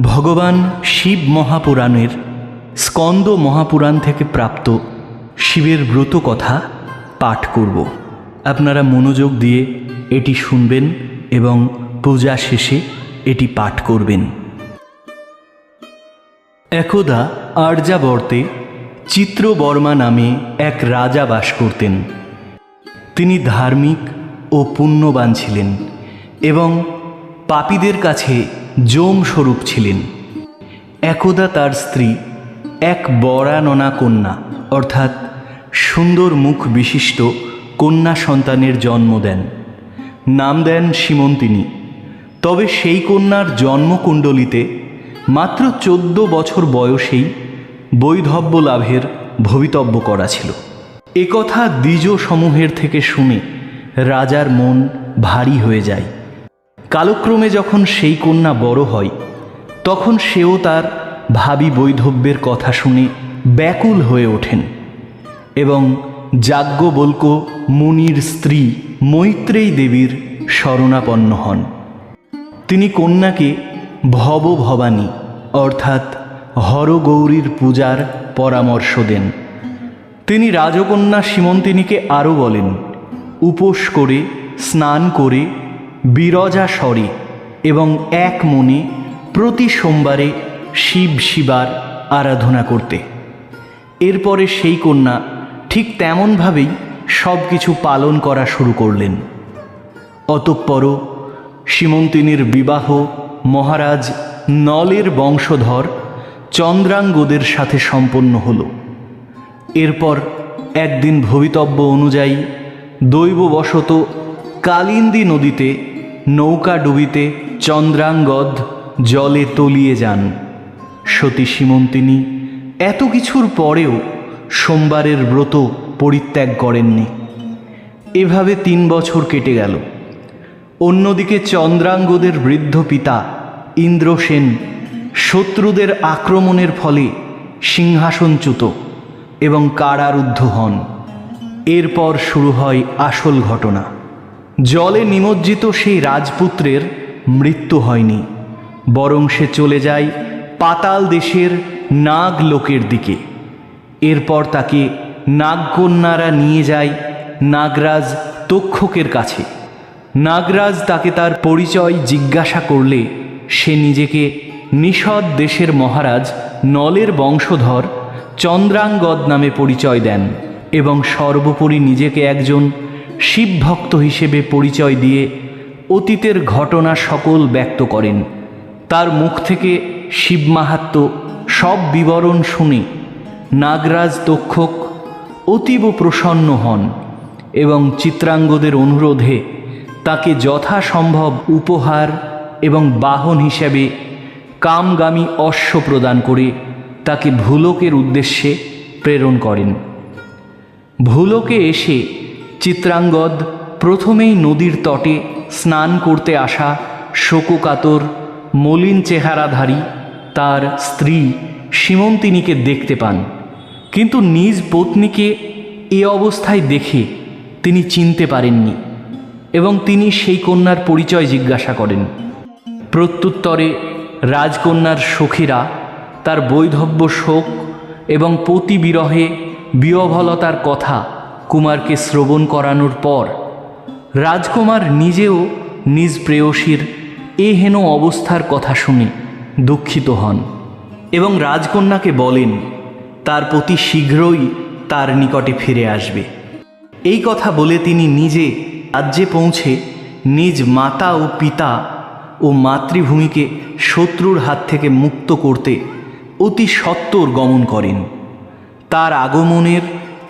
ভগবান শিব মহাপুরাণের স্কন্দ মহাপুরাণ থেকে প্রাপ্ত শিবের ব্রত কথা পাঠ করব। আপনারা মনোযোগ দিয়ে এটি শুনবেন এবং পূজা শেষে এটি পাঠ করবেন। একদা আর্যাবর্তে চিত্রবর্মা নামে এক রাজা বাস করতেন। তিনি ধার্মিক ও পুণ্যবান ছিলেন এবং পাপীদের কাছে যম স্বরূপ ছিলেন। একদা তার স্ত্রী, এক বরাননা কন্যা, অর্থাৎ সুন্দর মুখ বিশিষ্ট কন্যা সন্তানের জন্ম দেন। নাম দেন সীমন্তিনী। তবে সেই কন্যার জন্মকুণ্ডলিতে মাত্র চোদ্দ বছর বয়সেই বৈধব্য লাভের ভবিতব্য করা ছিল। একথা দ্বিজ সমূহের থেকে শুনে রাজার মন ভারী হয়ে যায়। কালক্রমে যখন সেই কন্যা বড় হয়, তখন সেও তার ভাবি বৈধব্যের কথা শুনে ব্যাকুল হয়ে ওঠেন এবং যাজ্ঞবল্ক মুনির স্ত্রী মৈত্রেয়ী দেবীর শরণাপন্ন হন। তিনি কন্যাকে ভব ভবানী অর্থাৎ হরগৌরীর পূজার পরামর্শ দেন। তিনি রাজকন্যা সীমন্তিনীকে আরও বলেন, উপোস করে, স্নান করে বিরজা স্বরে এবং এক মনে প্রতি সোমবারে শিব শিবার আরাধনা করতে। এরপরে সেই কন্যা ঠিক তেমনভাবেই সব কিছু পালন করা শুরু করলেন। অতঃপর সীমন্তিনীর বিবাহ মহারাজ নলের বংশধর চন্দ্রাঙ্গদের সাথে সম্পন্ন হল। এরপর একদিন ভবিতব্য অনুযায়ী দৈববশত কালিন্দী নদীতে নৌকা ডুবিতে চন্দ্রাঙ্গদ জলে তলিয়ে যান। সতী সীমন্তিনী, এত কিছুর পরেও সোমবারের ব্রত পরিত্যাগ করেননি। এভাবে তিন বছর কেটে গেল। অন্যদিকে চন্দ্রাঙ্গদের বৃদ্ধ পিতা ইন্দ্রসেন শত্রুদের আক্রমণের ফলে সিংহাসনচ্যুত এবং কারারুদ্ধ হন। এরপর শুরু হয় আসল ঘটনা। জলে নিমজ্জিত সেই রাজপুত্রের মৃত্যু হয়নি, বরং সে চলে যায় পাতাল দেশের নাগ লোকের দিকে। এরপর তাকে নাগকন্যারা নিয়ে যায় নাগরাজ তক্ষকের কাছে। নাগরাজ তাকে তার পরিচয় জিজ্ঞাসা করলে সে নিজেকে নিষদ দেশের মহারাজ নলের বংশধর চন্দ্রাঙ্গদ নামে পরিচয় দেন এবং সর্বোপরি নিজেকে একজন শিবভক্ত হিসেবে পরিচয় দিয়ে অতীতের ঘটনা সকল ব্যক্ত করেন। তার মুখ থেকে শিব মাহাত্ম সব বিবরণ শুনে নাগরাজ তক্ষক অতীব প্রসন্ন হন এবং চিত্রাঙ্গদের অনুরোধে তাকে যথাসম্ভব উপহার এবং বাহন হিসেবে কামগামী অশ্ব প্রদান করে তাকে ভুলকের উদ্দেশ্যে প্রেরণ করেন। ভুলকে এসে চিত্রাঙ্গদ প্রথমেই নদীর তটে স্নান করতে আসা শোককাতর, মলিন চেহারাধারী তার স্ত্রী সীমন্তিনীকে দেখতে পান। কিন্তু নিজ পত্নীকে এ অবস্থায় দেখে তিনি চিনতে পারেননি এবং তিনি সেই কন্যার পরিচয় জিজ্ঞাসা করেন। প্রত্যুত্তরে রাজকন্যার সখীরা তার বৈধব্য শোক এবং পতি বিরহে বিয়ভলতার কথা কুমারকে শ্রবণ করানোর পর, রাজকুমার নিজেও নিজ প্রেয়সীর এ হেন অবস্থার কথা শুনে দুঃখিত হন এবং রাজকন্যাকে বলেন, তার প্রতি শীঘ্রই তার নিকটে ফিরে আসবে। এই কথা বলে তিনি নিজে রাজ্যে পৌঁছে নিজ মাতা ও পিতা ও মাতৃভূমিকে শত্রুর হাত থেকে মুক্ত করতে অতি সত্বর গমন করেন। তার আগমনের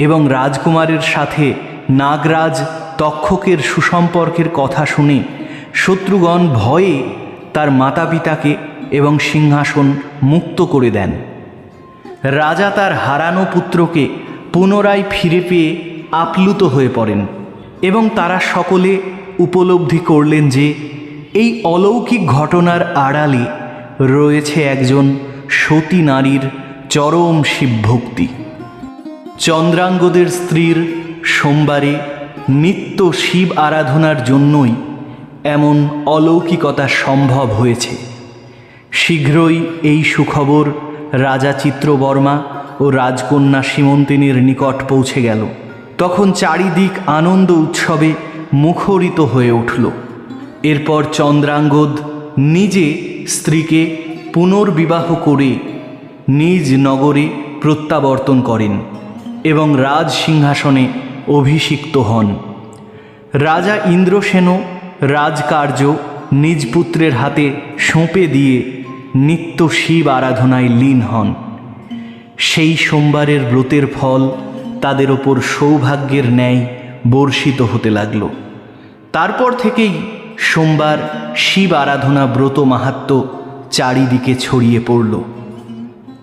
এবং রাজকুমারের সাথে নাগরাজ তক্ষকের সুসম্পর্কের কথা শুনে শত্রুগণ ভয়ে তার মাতা পিতাকে এবং সিংহাসন মুক্ত করে দেন। রাজা তার হারানো পুত্রকে পুনরায় ফিরে পেয়ে আপ্লুত হয়ে পড়েন এবং তারা সকলে উপলব্ধি করলেন যে এই অলৌকিক ঘটনার আড়ালে রয়েছে একজন সতী নারীর চরম শিবভক্তি। চন্দ্রাঙ্গদের স্ত্রীর সোমবারে নিত্য শিব আরাধনার জন্যই এমন অলৌকিকতা সম্ভব হয়েছে। শীঘ্রই এই সুখবর রাজা চিত্রবর্মা ও রাজকন্যা সীমন্তিনীর নিকট পৌঁছে গেল। তখন চারিদিক আনন্দ উৎসবে মুখরিত হয়ে উঠল। এরপর চন্দ্রাঙ্গদ নিজে স্ত্রীকে পুনর্বিবাহ করে নিজ নগরে প্রত্যাবর্তন করেন। এবং রাজ সিংহাসনে অভিষিক্ত হন। রাজা ইন্দ্রসেনও রাজকার্য নিজ পুত্রের হাতে সঁপে দিয়ে নিত্য শিব আরাধনায় লীন হন। সেই সোমবারের ব্রতের ফল তাদের ওপর সৌভাগ্যের ন্যায় বর্ষিত হতে লাগল। তারপর থেকেই সোমবার শিব আরাধনা ব্রত মাহাত্ম চারিদিকে ছড়িয়ে পড়ল।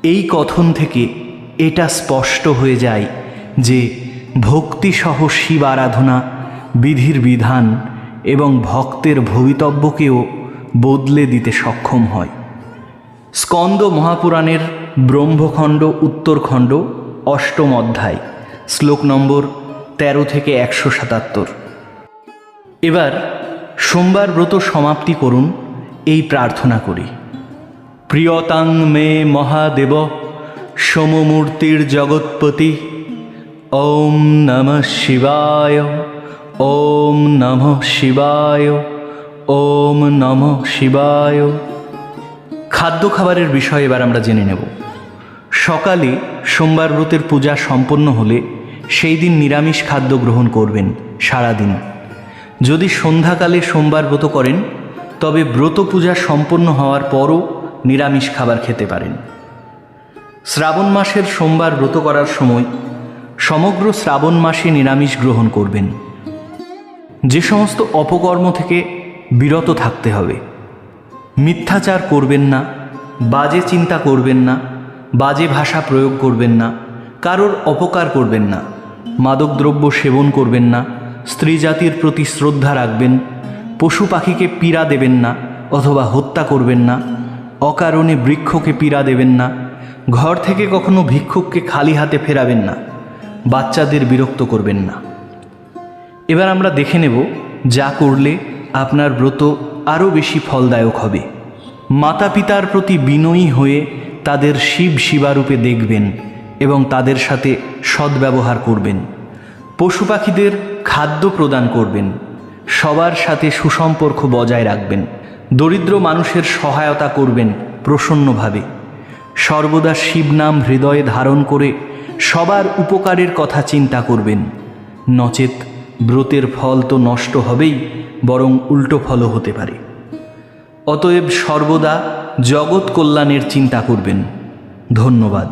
এই কথন থেকে এটা স্পষ্ট হয়ে যায় যে ভক্তিসহ শিব আরাধনা বিধির বিধান এবং ভক্তের ভবিতব্যকেও বদলে দিতে সক্ষম হয়। স্কন্দ মহাপুরাণের ব্রহ্মখণ্ড, উত্তরখণ্ড, অষ্টম অধ্যায়, শ্লোক নম্বর তেরো থেকে একশো সাতাত্তর। এবার সোমবার ব্রত সমাপ্তি করুন, এই প্রার্থনা করি। প্রিয়তাং মে মহাদেব সমমূর্তির জগৎপতি। ওম নমঃ শিবায়, ওম নমঃ শিবায়, ওম নমঃ শিবায়। খাদ্য খাবারের বিষয়ে এবার আমরা জেনে নেব। সকালে সোমবার ব্রতের পূজা সম্পন্ন হলে সেই দিন নিরামিষ খাদ্য গ্রহণ করবেন সারাদিন। যদি সন্ধ্যাকালে সোমবার ব্রত করেন, তবে ব্রত পূজা সম্পন্ন হওয়ার পরও নিরামিষ খাবার খেতে পারেন। শ্রাবণ মাসের সোমবার ব্রত করার সময় সমগ্র শ্রাবণ মাসে নিরামিষ গ্রহণ করবেন। যে সমস্ত অপকর্ম থেকে বিরত থাকতে হবে। মিথ্যাচার করবেন না, বাজে চিন্তা করবেন না, বাজে ভাষা প্রয়োগ করবেন না, কারোর অপকার করবেন না, মাদকদ্রব্য সেবন করবেন না স্ত্রী জাতির প্রতি শ্রদ্ধা রাখবেন, পশু পাখিকে পীড়া দেবেন না অথবা হত্যা করবেন না, অকারণে বৃক্ষকে পীড়া দেবেন না ঘর থেকে কখনো ভিক্ষুককে খালি হাতে ফেরাবেন না, বাচ্চাদের বিরক্ত করবেন না। এবার আমরা দেখে নেব যা করলে আপনার ব্রত আরও বেশি ফলদায়ক হবে। মাতা পিতার প্রতি বিনয়ী হয়ে তাদের শিব শিবারূপে দেখবেন এবং তাদের সাথে সদ্ব্যবহার করবেন। পশু পাখিদের খাদ্য প্রদান করবেন। সবার সাথে সুসম্পর্ক বজায় রাখবেন। দরিদ্র মানুষের সহায়তা করবেন প্রসন্নভাবে। সর্বদা শিবনাম হৃদয়ে ধারণ করে সবার উপকারের কথা চিন্তা করবেন। নচেত ব্রতের ফল তো নষ্ট হবেই, বরং উল্টো ফলও হতে পারে। অতএব সর্বদা জগৎ কল্যাণের চিন্তা করবেন। ধন্যবাদ।